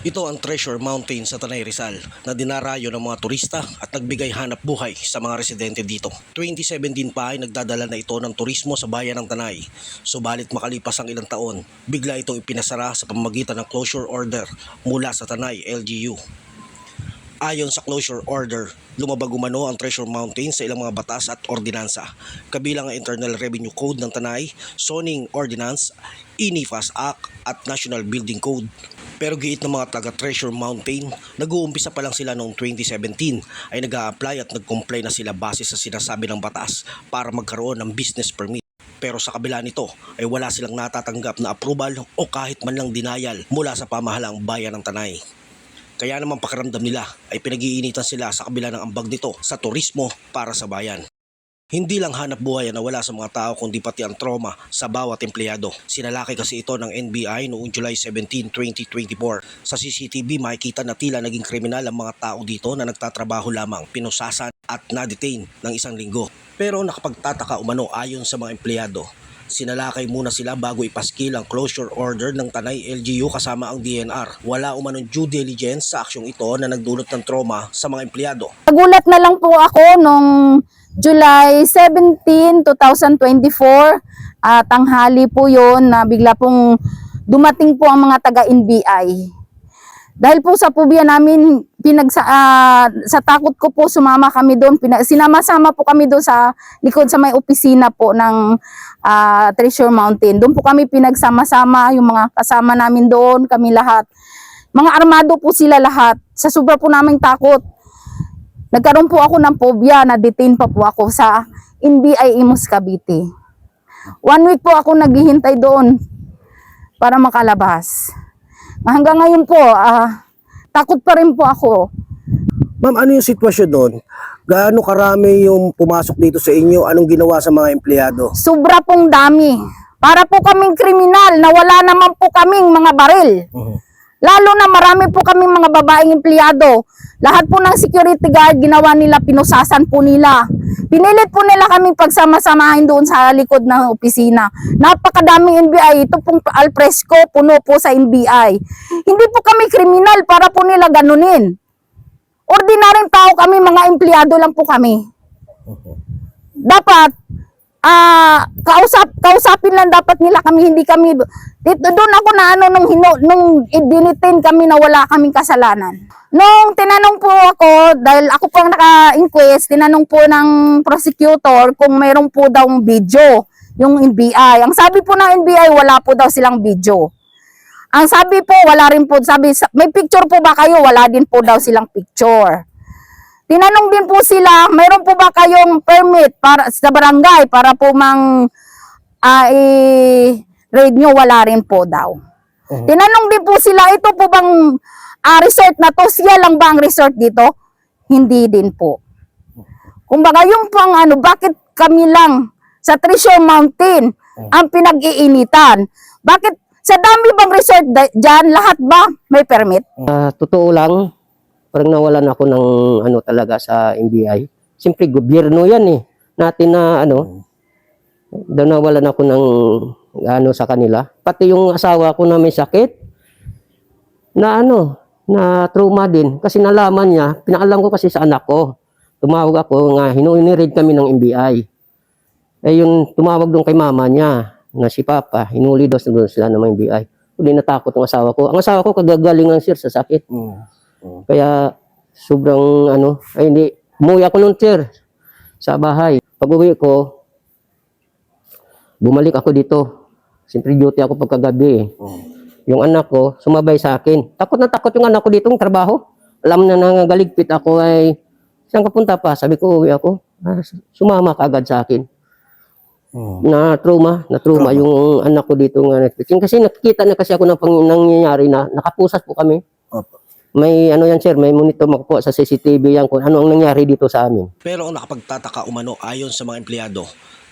Ito ang Treasure Mountain sa Tanay Rizal na dinarayo ng mga turista at nagbigay hanap buhay sa mga residente dito. 2017 pa ay nagdadala na ito ng turismo sa bayan ng Tanay. Subalit makalipas ang ilang taon, bigla itong ipinasara sa pamamagitan ng closure order mula sa Tanay LGU. Ayon sa closure order, lumabag umano ang Treasure Mountain sa ilang mga batas at ordinansa, kabilang ang Internal Revenue Code ng Tanay, Zoning Ordinance, INIFAS Act at National Building Code. Pero giit ng mga taga Treasure Mountain, nag-uumpisa pa lang sila noong 2017 ay nag apply at nag-comply na sila base sa sinasabi ng batas para magkaroon ng business permit. Pero sa kabila nito ay wala silang natatanggap na approval o kahit man lang denial mula sa pamahalang bayan ng Tanay. Kaya naman pakiramdam nila ay pinag-iinitan sila sa kabila ng ambag nito sa turismo para sa bayan. Hindi lang hanap buhay ang nawala sa mga tao kundi pati ang trauma sa bawat empleyado. Sinalaki kasi ito ng NBI noong July 17, 2024. Sa CCTV makikita na tila naging kriminal ang mga tao dito na nagtatrabaho lamang, pinusasan at na-detain ng isang linggo. Pero nakapagtataka umano ayon sa mga empleyado Sinalakay muna sila bago ipaskil ang closure order ng Tanay LGU kasama ang DNR. Wala umanong due diligence sa aksyong ito na nagdulot ng trauma sa mga empleyado. Nagulat na lang po ako nung July 17, 2024. Uh, tanghali po yon na bigla pong dumating po ang mga taga-NBI. Dahil po sa pubya namin, pinagsa, ah, sa takot ko po sumama kami doon. Sinama-sama po kami doon sa likod sa may opisina po ng ah, Treasure Mountain. Doon po kami pinagsama-sama, yung mga kasama namin doon, kami lahat. Mga armado po sila lahat. Sa sobra po naming takot. Nagkaroon po ako ng phobia, na-detain pa po ako sa NBI Imus Cavite. One week po ako naghihintay doon para makalabas. Hanggang ngayon po, ah, takot pa rin po ako. Ma'am, ano yung sitwasyon doon? Gaano karami yung pumasok dito sa inyo? Anong ginawa sa mga empleyado? Sobra pong dami. Para po kaming kriminal na wala naman po kaming mga baril. Lalo na marami po kaming mga babaeng empleyado. Lahat po ng security guard ginawa nila, pinusasan po nila. Pinilit po nila kaming pagsama-samahin doon sa likod ng opisina. Napakadaming NBI. Ito pong alfresco, puno po sa NBI. Hindi po kami kriminal para po nila ganunin. Ordinaryong tao kami, mga empleyado lang po kami. Dapat, ah, kausap, kausapin lang dapat nila kami, hindi kami, dito, doon ako na ano, nung, hino, nung dinitain kami na wala kaming kasalanan. Nung tinanong po ako, dahil ako pang naka-inquest, tinanong po ng prosecutor kung mayroon po daw video, yung NBI. Ang sabi po ng NBI, wala po daw silang video. Ang sabi po, wala rin po, sabi, sa- may picture po ba kayo? Wala din po daw silang picture. Tinanong din po sila, mayroon po ba kayong permit para sa barangay para po mang ah, i-raid nyo? Wala rin po daw. Tinanong din po sila, ito po bang ah, resort na to? Siya lang ba ang resort dito? Hindi din po. Kumbaga yung pang ano, bakit kami lang sa Treasure Mountain ang pinag-iinitan? Bakit sa dami bang resort dyan, lahat ba may permit? Ah, totoo lang, parang nawalan ako ng ano talaga sa NBI. Siyempre, gobyerno yan eh. Natin na ano, daw nawalan ako ng ano sa kanila. Pati yung asawa ko na may sakit, na ano, na trauma din. Kasi nalaman niya, pinaalam ko kasi sa anak ko. Tumawag ako nga, hinunirid kami ng NBI. Eh yung tumawag doon kay mama niya, na si Papa, hinuli daw sila ng NBI. Uli natakot ang asawa ko. Ang asawa ko kagagalingan sir sa sakit. Kaya sobrang ano, ay hindi, umuwi ako nun sir sa bahay. Pag uwi ko, bumalik ako dito. Siyempre duty ako pagkagabi. eh. Yung anak ko, sumabay sa akin. Takot na takot yung anak ko ditong trabaho. Alam na nangaligpit ako ay, saan ka punta pa? Sabi ko, uwi ako. Ah, sumama ka agad sa akin. Na trauma, na trauma yung anak ko dito nga. Kasi nakikita na kasi ako ng nangyayari na nakapusas po kami. May ano yan sir, may monitor makukuha sa CCTV yan kung ano ang nangyari dito sa amin. Pero ang nakapagtataka umano ayon sa mga empleyado,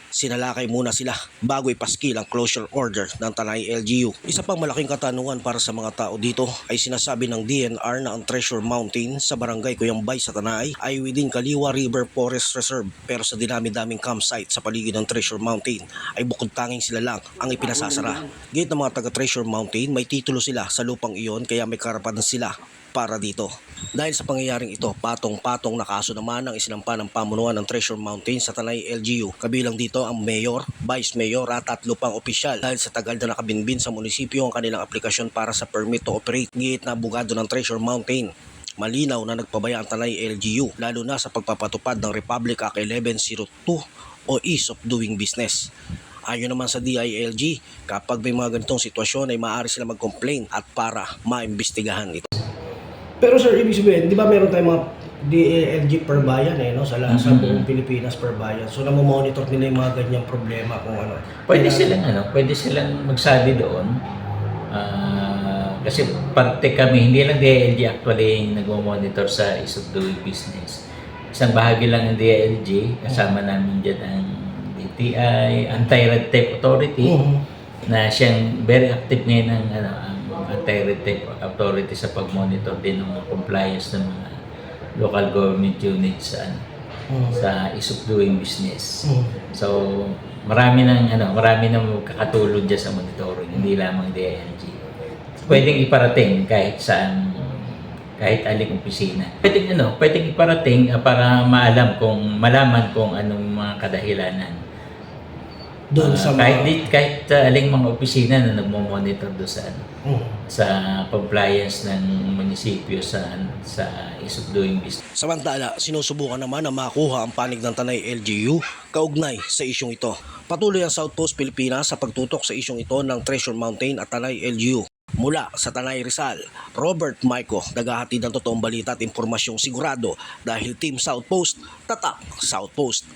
Sinalakay muna sila bago ipaskil ang closure order ng Tanay LGU. Isa pang malaking katanungan para sa mga tao dito ay sinasabi ng DNR na ang Treasure Mountain sa barangay Kuyambay sa Tanay ay within Kaliwa River Forest Reserve pero sa dinami-daming campsite sa paligid ng Treasure Mountain ay bukod tanging sila lang ang ipinasasara. Gate ng mga taga Treasure Mountain may titulo sila sa lupang iyon kaya may karapatan sila para dito. Dahil sa pangyayaring ito, patong-patong na kaso naman ang isinampa ng pamunuan ng Treasure Mountain sa Tanay LGU. Kabilang dito ang mayor, vice mayor at tatlo pang opisyal dahil sa tagal na nakabinbin sa munisipyo ang kanilang aplikasyon para sa permit to operate. Giit na abogado ng Treasure Mountain. Malinaw na nagpabaya ang Tanay LGU lalo na sa pagpapatupad ng Republic Act 1102 o Ease of Doing Business. Ayon naman sa DILG, kapag may mga ganitong sitwasyon ay maaari sila mag-complain at para maimbestigahan ito. Pero sir, ibig sabihin, di ba meron tayong mga DLG per bayan eh, no? Sa, la- sa buong Pilipinas per bayan. So, namomonitor nila yung mga ganyang problema kung ano. Pwede Kaya- silang ano, pwede silang magsabi doon. Ah, kasi parte kami, hindi lang DILG actually yung nagmo-monitor sa ease of doing business. Isang bahagi lang ng DILG, kasama namin dyan ang DTI, Anti-Red Tape Authority, Mhm. na siyang very active ngayon ng ano, ang Anti-Red Tape Authority sa pag-monitor din ng compliance ng mga local government units sa, ano, Mhm. sa ease of doing business. Mhm. So, marami nang ano, marami nang magkakatulong diyan sa monitoring, hindi lamang DILG. Pwedeng iparating kahit saan kahit aling opisina. Pwedeng ano, pwedeng iparating ah, para maalam kung malaman kung anong mga kadahilanan. Doon Ah, sa kahit mga... di, kahit ah, aling mga opisina na nagmo-monitor do sa ano, Mhm. sa compliance ng munisipyo sa sa ease of doing business. Samantala, sinusubukan naman na makuha ang panig ng Tanay LGU kaugnay sa isyong ito. Patuloy ang South Post Pilipinas sa pagtutok sa isyong ito ng Treasure Mountain at Tanay LGU. Mula sa Tanay Rizal, Robert Maico, naghahatid ng totoong balita at impormasyong sigurado dahil Team South Post, tatak South Post.